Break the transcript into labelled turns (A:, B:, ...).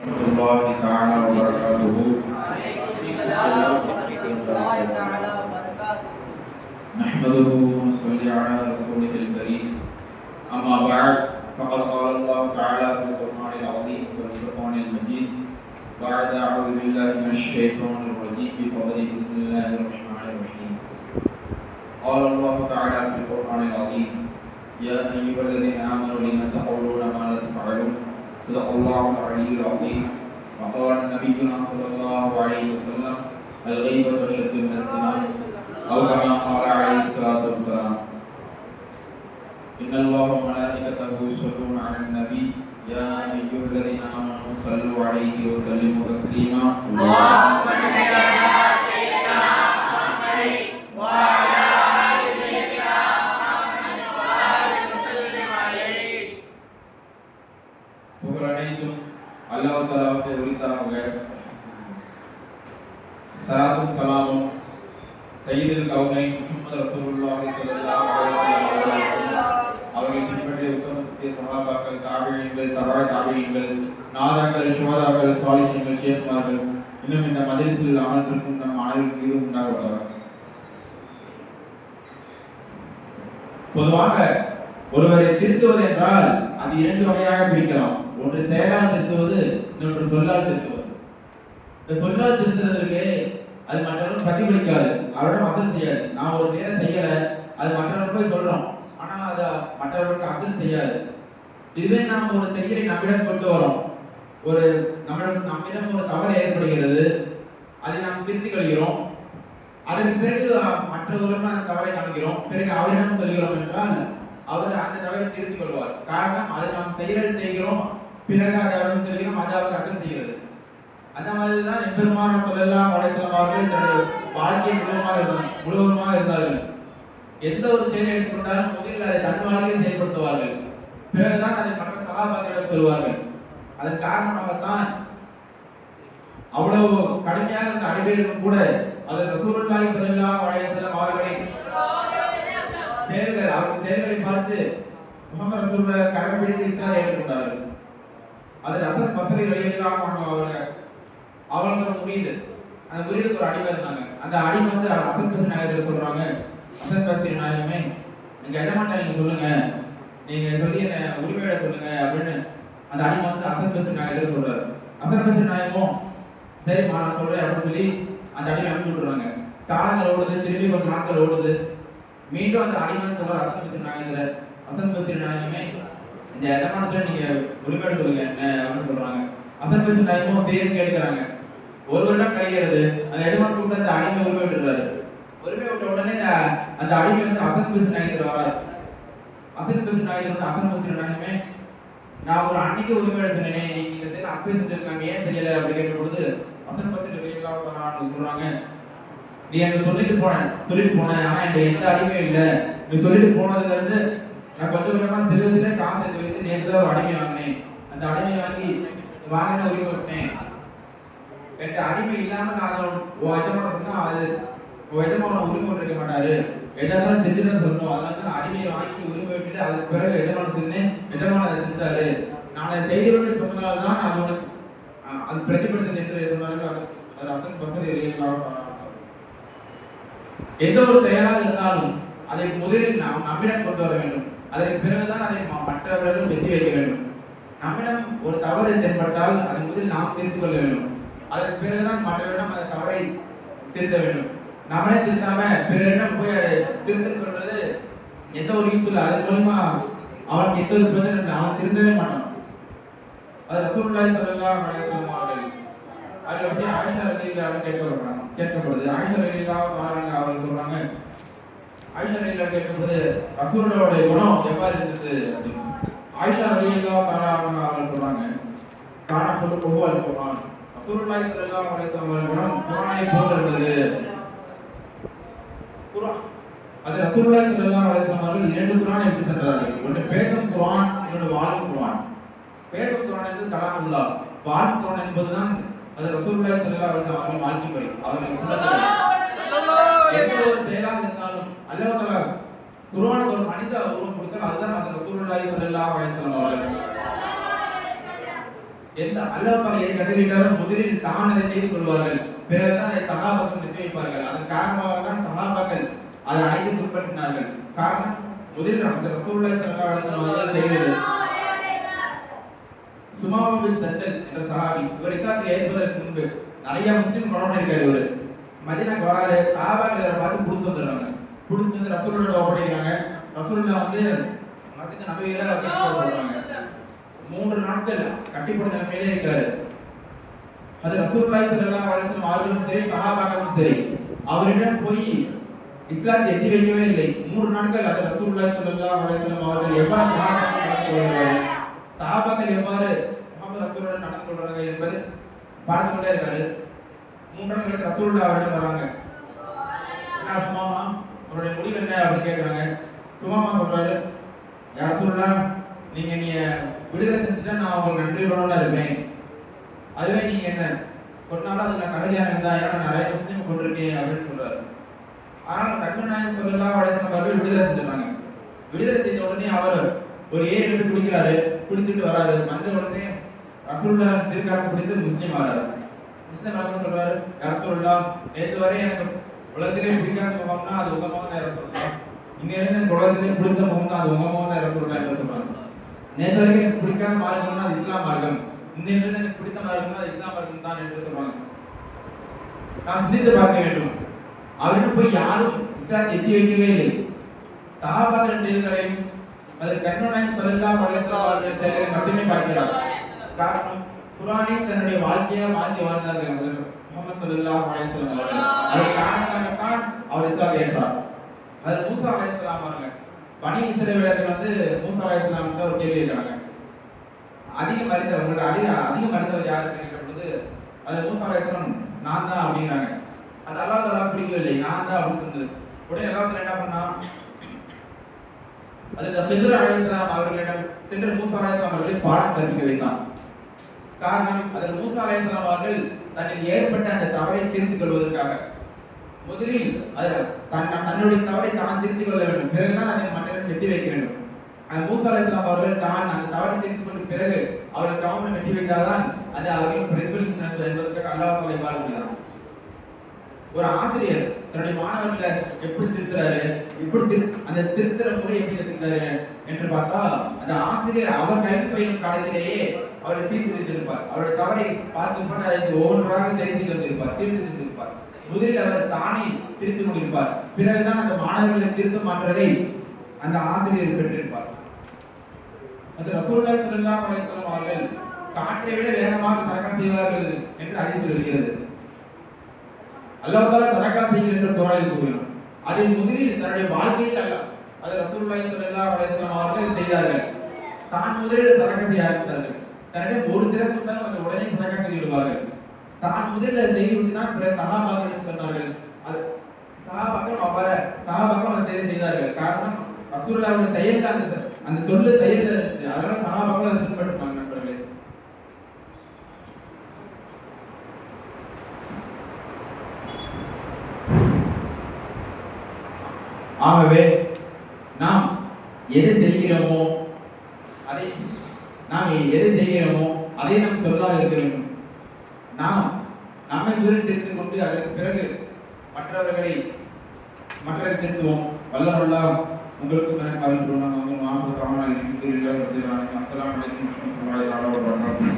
A: الله تعالى وبركاته. نحمده ونصلي على رسوله الكريم. أما بعد فقد قال الله تعالى في القرآن العظيم والفرقان المجيد. بعد أعوذ بالله من الشيطان الرجيم. بفضل بسم الله الرحمن الرحيم. قال الله تعالى في القرآن العظيم يا أيها الذين آمنوا لم تقولون ما لا تفعلون؟ صدق الله العلي العظيم. وقال نبينا صلى الله عليه وسلم الغيبة أشد من الزنا أو كما قال عليه الصلاة والسلام إن الله وملائكته يصلون على النبي. يا أيها الذين آمنوا صلوا عليه وسلموا تسليما.
B: اللهم
A: சையீதுல் கவுனை முகமது ரசூலுல்லாஹி ஸல்லல்லாஹு அலைஹி வஸல்லம் அவர்கள் பின்பற்றிய உத்தம சத்திய சகாபாக்கள் தாபியங்கள் தபா தாபியங்கள் நாதாக்கள் சுவதாக்கள் சாலிஹீன்கள் ஷேக்மார்கள் இன்னும் இந்த மஜலிஸில் அமர்ந்திருக்கும் நம் அனைவருக்கும் மீது உண்டாகப்பட்டவர் பொதுவாக ஒருவரை திருத்துவது என்றால் அது இரண்டு வகையாக பிரிக்கலாம். ஒன்று செயலால் திருத்துவது இன்னொன்று சொல்லால் திருத்துவது. இந்த சொல்லால் திருத்துறதற்கு அது மற்றவர்கள் பிரதிபலிக்காது. அவரிடம் அசல் செய்யாது. நான் ஒரு நேரம் செய்யலை அது மற்றவர்கள் போய் சொல்கிறோம் ஆனால் அது மற்றவர்களுக்கு அசல் செய்யாது. இதுவே நாம் ஒரு செயலை நம்மிடம் கொண்டு வரோம். ஒரு நம்மிடம் நம்மிடம் ஒரு தவறு ஏற்படுகிறது. அதை நாம் திருத்திக் கொள்கிறோம். அதற்கு பிறகு மற்றவர்களும் அந்த தவறை காண்கிறோம். பிறகு அவரிடம் சொல்கிறோம் என்றால் அவர் அந்த தவறை திருத்திக் கொள்வார். காரணம் அதை நாம் செயல் செய்கிறோம். பிறகு அதை அவரிடம் சொல்கிறோம். அது அவருக்கு அசல் செய்கிறது. அந்த மாதிரி தான் எம்பெருமான சொல்லலாம் உடைசலம் அவர்கள் தன்னுடைய வாழ்க்கை முழுவதுமாக இருந்தார் முழுவதுமாக இருந்தார்கள். எந்த ஒரு செயலை எடுத்துக்கொண்டாலும் முதலில் அதை தன் வாழ்க்கையில் செயல்படுத்துவார்கள். பிறகுதான் அதை மற்ற சகாபாக்களிடம் சொல்வார்கள் அதன் காரணமாகத்தான் அவ்வளவு கடுமையாக இருந்த அடிமைகளும் கூட அது ரசூலுல்லாஹி ஸல்லல்லாஹு அலைஹி வஸல்லம் அவர்களின் செயல்கள் அவர்கள் செயல்களை பார்த்து முகமது ரசூலுல்லாஹ் கடமை பிடித்து இஸ்லாத்தை ஏற்றுக்கொண்டார்கள். அதில் அசல் பசரி ரலியல்லாஹு அன்ஹு அவர்கள் அவங்களுக்கு ஒரு முரீது அந்த முரீதுக்கு ஒரு அடிமை இருந்தாங்க. அந்த அடிமை வந்து அசன் பசி நாயகத்தில் சொல்கிறாங்க அசன் பசி நாயகமே எங்கள் எஜமான்ட்ட நீங்கள் சொல்லுங்கள் நீங்கள் சொல்லி அந்த உரிமையோட சொல்லுங்கள் அப்படின்னு அந்த அடிமை வந்து அசன் பசி நாயகத்தில் சொல்கிறார் அசன் பசி நாயகமும் சரிம்மா நான் சொல்கிறேன் அப்படின்னு சொல்லி அந்த அடிமை அனுப்பிச்சு விட்றாங்க காலங்கள் ஓடுது திரும்பி கொஞ்சம் நாட்கள் ஓடுது. மீண்டும் அந்த அடிமைன்னு சொல்கிற அசன் பசி நாயகத்தில் அசன் பசி நாயகமே இந்த எதமானத்துல நீங்கள் உரிமையோட சொல்லுங்கள் என்ன? அப்படின்னு சொல்கிறாங்க அசன் பசி நாயகமும் சரின்னு கேட்குறாங்க ஒரு வருடம் கிடைக்கிறது அந்த எஜமான் கூப்பிட்டு அந்த அடிமை உரிமை விட்டுறாரு உரிமை விட்ட உடனே அந்த அடிமை வந்து அசன் பிசு நாயகத்தில் வராரு. அசன் பிசு நாயகர் வந்து அசன் பிசு நாயகமே நான் ஒரு அன்னைக்கு உரிமையோட சொன்னேன் நீங்க இந்த செயலை அப்பவே செஞ்சிருக்காங்க ஏன் தெரியல அப்படி கேட்ட பொழுது அசன் பசு ரலியல்லாஹு சொல்றாங்க. நீ எனக்கு சொல்லிட்டு போன சொல்லிட்டு போன ஆனா என்கிட்ட எந்த அடிமையும் இல்லை. நீ சொல்லிட்டு போனதுல இருந்து நான் கொஞ்சம் கொஞ்சமா சிறு சிறு காசு எடுத்து வைத்து நேரத்தில் ஒரு அடிமை வாங்கினேன். அந்த அடிமை வாங்கி வாங்கின உரிமை விட்டேன். என்கிட்ட அடிமை இல்லாம நான் அதை உன் எஜமான அது உன் எஜமான உரிமை விட்டுருக்க மாட்டாரு. எஜமான செஞ்சுதான் சொல்லணும். அதனால தான் நான் அடிமையை வாங்கி உரிமை விட்டுட்டு அதுக்கு பிறகு எஜமான செஞ்சு எஜமான அதை செஞ்சாரு. நான் அதை செய்கிறேன்னு சொன்னதால தான் அது உனக்கு அது பிரதிபலித்தது என்று சொன்னார்கள். அது அது அசன் பசரி எந்த ஒரு செயலாக இருந்தாலும் அதை முதலில் நாம் நம்மிடம் கொண்டு வர வேண்டும். அதற்கு பிறகுதான் அதை மற்றவர்களும் வெற்றி வைக்க வேண்டும். நம்மிடம் ஒரு தவறு தென்பட்டால் அதை முதலில் நாம் தெரிந்து கொள்ள வேண்டும். அதற்கு பிறகுதான் மற்றவரிடம் அந்த தவறை திருத்த வேண்டும். நம்மளே திருத்தாம பிறரிடம் போய் அதை திருத்தன்னு சொல்றது எந்த ஒரு யூஸ் இல்லை. அதன் மூலமா அவனுக்கு எந்த ஒரு பிரச்சனை இல்லை. அவன் திருந்தவே மாட்டான். அது ரசூலுல்லாஹி சொல்லலாம் அலைஹி வஸல்லம் அவர்கள். அதை பற்றி ஆயிஷா ரலியல்லாஹு கேட்கப்படுறாங்க கேட்கப்படுது. ஆயிஷா ரலியல்லாஹு தஆலா அவர்கள் சொல்றாங்க. ஆயிஷா ரலியல்லாஹு கேட்கும்போது ரசூலுல்லாஹுடைய குணம் எவ்வாறு இருந்தது அப்படின்னு. ஆயிஷா ரலியல்லாஹு அவங்க அவர்கள் சொல்றாங்க. காணப்படும் ஒவ்வொரு அல் ரசூலுல்லாஹி ஸல்லல்லாஹு அலைஹி வஸல்லம் அவர்கள் குணம் குர்ஆனை இருந்தது குர்ஆன். அது ரசூலுல்லாஹி ஸல்லல்லாஹு அலைஹி வஸல்லம் அவர்கள் இரண்டு குர்ஆனை எப்படி சென்றார்கள் ஒன்று பேசும் குர்ஆன் இன்னொன்று வாழும் குர்ஆன். பேசும் குரான் என்பது கலாமுல்லா. வாழும் குரான் என்பதுதான் அது ரசூலுல்லாஹி ஸல்லல்லாஹு அலைஹி வஸல்லம் அவர்கள் வாழ்க்கை முறை. அவர்கள் சுன்னத்துகள் எந்த ஒரு செயலாக இருந்தாலும் அல்லாஹ் தஆலா குர்ஆனுக்கு ஒரு மனித உருவம் கொடுத்தால் அதுதான் அது ரசூலுல்லாஹி ஸல்லல்லாஹு அலைஹி வஸல்லம் அவர்கள். எந்த அல்லாஹ் தாலா எதை கட்டளையிட்டாலும் முதலில் தான் அதை செய்து கொள்வார்கள். பிறகுதான் அதை சகாபாக்கள் நிறுத்தி வைப்பார்கள் அதன் காரணமாக தான் சகாபாக்கள் அதை அனைத்து பின்பற்றினார்கள். காரணம் முதலில் அந்த ரசூலுல்லாஹி சகாபாக்கள் அலைஹி வஸல்லம் என்ற சகாபி இவர் இஸ்லாத்தை ஏற்பதற்கு முன்பு நிறைய முஸ்லீம் குழந்தை இருக்காரு இவர். மதினாக்கு வராரு. சகாபாக்கள் பார்த்து புடிச்சு வந்துடுறாங்க. புடிச்சு வந்து ரசூலோட ஒப்படைக்கிறாங்க ரசூலுல்லா வந்து மசித நபையில சொல்றாங்க. மூன்று நாட்கள் கட்டி நிலைமையிலே இருக்காரு. அது ரசூல்லாய் ஸல்லல்லாஹு வளர்த்தும் வஸல்லம் சரி சஹாபாக்களும் சரி அவரிடம் போய் இஸ்லாத்தை எட்டி வைக்கவே இல்லை. மூன்று நாட்கள் அது ரசூல்லாய் ஸல்லல்லாஹு வளர்த்தும் அவர்கள் எவ்வாறு சகாபாக்கள் நடந்து எவ்வாறு முகமது ரசூலுடன் நடந்து கொள்றாங்க என்பது பார்த்து கொண்டே இருக்காரு. மூன்றாம் நாட்கள் ரசூல்லா அவரிடம் வராங்க. என்ன சுமாமா அவருடைய முடிவு என்ன அப்படின்னு கேட்குறாங்க சுமாமா சொல்றாரு யார் ரசூலுல்லா நீங்க நீங்க விடுதலை செஞ்சுட்டா நான் உங்களுக்கு நன்றியுடனே இருப்பேன். அதுவே நீங்க என்ன கொண்டாலும் அது நான் தகுதியான இருந்தா ஏன்னா நிறைய முஸ்லீம் கொண்டிருக்கேன் அப்படின்னு சொல்றாரு. ஆனால் கண்மன் நாயகம் சொல்லலாம் வடசனம் விடுதலை செஞ்சிருக்காங்க. விடுதலை செய்த உடனே அவர் ஒரு ஏர் எடுத்து குடிக்கிறாரு குடித்துட்டு வராரு. வந்த உடனே ரசூல்லா திருக்காக குடித்து முஸ்லீம் ஆறாரு. முஸ்லீம் வரப்ப சொல்றாரு? ரசூல்லா சொல்லலாம் நேற்று வரை எனக்கு உலகத்திலே பிடிக்காத முகம்னா அது உங்க முகம் தான் யார சொல்லலாம் இருந்து உலகத்திலே பிடித்த முகம் தான் அது உங்க முகம் தான் யார என்று சொல்றாங்க. நேற்று வரைக்கும் எனக்கு பிடிக்காத மார்க்கம்னா அது இஸ்லாம் மார்க்கம். இந்த இன்னிலிருந்து எனக்கு பிடித்த மார்க்கம்னா அது இஸ்லாம் மார்க்கம் தான் என்று சொல்லுவாங்க. நான் சிந்தித்து பார்க்க வேண்டும். அவரிடம் போய் யாரும் இஸ்லாத்தை எத்தி வைக்கவே இல்லை. சகாபாக்கள் செயல்களையும் அதில் கண்ணுநாயகம் சொல்லலாம் வடஸ்லாம் அவர்கள் செயல்களை மட்டுமே பார்க்கிறார். காரணம் குரானே தன்னுடைய வாழ்க்கையா வாழ்க்கை வாழ்ந்தார்கள் அவர் முகமது சல்லல்லாஹு அலைஹி வஸல்லம் அதன் காரணமாகத்தான் அவர் இஸ்லாத்தை ஏற்றார். அதில் மூசா அலைஹிஸ்ஸலாம் அவர்கள் பனி இஸ்ரவேலர்கள் வந்து மூசா அலைஹிஸ்ஸலாம் ஒரு கேள்வி இருக்கிறாங்க அதிகம் அறிந்தவங்க அதிக அதிகம் அறிந்தவர் யாருன்னு கேட்ட பொழுது அது மூசா அலைஹிஸ்ஸலாம் நான் தான் அப்படிங்கிறாங்க. அது அல்லாஹ் தஆலா பிடிக்கவில்லை நான் தான் அப்படின்னு சொன்னது. உடனே எல்லாத்துல என்ன பண்ணா? அது ஹித்ர் அலையாம் அவர்களிடம் சென்று மூசா அலையாம் அவர்களை பாடம் கற்பிக்க வைத்தான். காரணம் அதில் மூசா அலையாம் அவர்கள் தன்னில் ஏற்பட்ட அந்த தவறை தெரிந்து கொள்வதற்காக. முதலில் அதில் தன் தன்னுடைய தவறை தான் திருத்திக் கொள்ள வேண்டும். பிறகுதான் அதை மற்றவர்கள் வெட்டி வைக்க வேண்டும். அந்த மூசா அலைஹிஸ்ஸலாம் அவர்கள் தான் அந்த தவறை திருத்திக் கொண்ட பிறகு அவர்கள் கவனம் வெட்டி வைத்தால்தான் அது அவர்கள் பிரதிபலிக்கும் என்பதற்காக அல்லாஹ் தஆலா ஒரு ஆசிரியர் தன்னுடைய மாணவர்களை எப்படி திருத்துறாரு? எப்படி திரு அந்த திருத்துற முறை எப்படி கத்துக்கிறாரு என்று பார்த்தா அந்த ஆசிரியர் அவர் கல்வி பயிலும் காலத்திலேயே அவரை சீர்திருத்திருப்பார். அவருடைய தவறை பார்த்து போட்டு அதை ஒவ்வொன்றாக சரி செய்து வந்திருப்பார் சீர்திருத்திருப்பார். முதலில் அவர் தானே திருத்தி கொண்டிருப்பார் பிறகுதான் அந்த மாணவர்களை திருத்தும் மாற்றலை அந்த ஆசிரியர் பெற்றிருப்பார். அது ரசூல்லா ஸல்லல்லாஹு அலைஹி வஸல்லம் அவர்கள் காற்றை விட வேகமாக சரக்கா செய்வார்கள் என்று ஹதீஸ் வருகிறது. அல்லாஹால சரக்கா சதக்கா செய்கிற என்று குரலில் கூறினோம் அதை முதலில் தன்னுடைய வாழ்க்கையில் அல்ல அது ரசூல்லா ஸல்லல்லாஹு அலைஹி வஸல்லம் அவர்கள் செய்தார்கள். தான் முதலில் சதக்கா செய்ய ஆரம்பித்தார்கள். தன்னிடம் ஒரு திறக்கும் தான் அந்த உடனே சதக்கா செய்து விடுவார்கள். தான் முதலில் செய்து விட்டுதான் பிற சகாபாக்கள் சொன்னார்கள். அது சகாபாக்கள் அவ்வாறு சகாபாக்கள் அந்த செயலை செய்தார்கள். காரணம் ரசூலுல்லாஹ்வுடைய செயல் அந்த அந்த சொல்லு செயல் இருந்துச்சு. அதனால சகாபாக்கள் அதை பின்பற்றுவாங்க நண்பர்களே. ஆகவே நாம் எது செய்கிறோமோ அதை நாம் எது செய்கிறோமோ அதை நாம் சொல்லாக இருக்க வேண்டும். நாம் நாமே முதலில் தெரிந்து கொண்டு அதற்கு பிறகு மற்றவர்களை மற்றவர்கள் திருத்துவோம். வல்லமல்லா உங்களுக்கு எனக்கு அருள் புரிவாங்க. உங்கள் மாமூல் காமனாக இருக்கிறீர்கள் அஸ்ஸலாமு அலைக்கும் வரஹ்மத்துல்லாஹி வபரகாத்துஹு.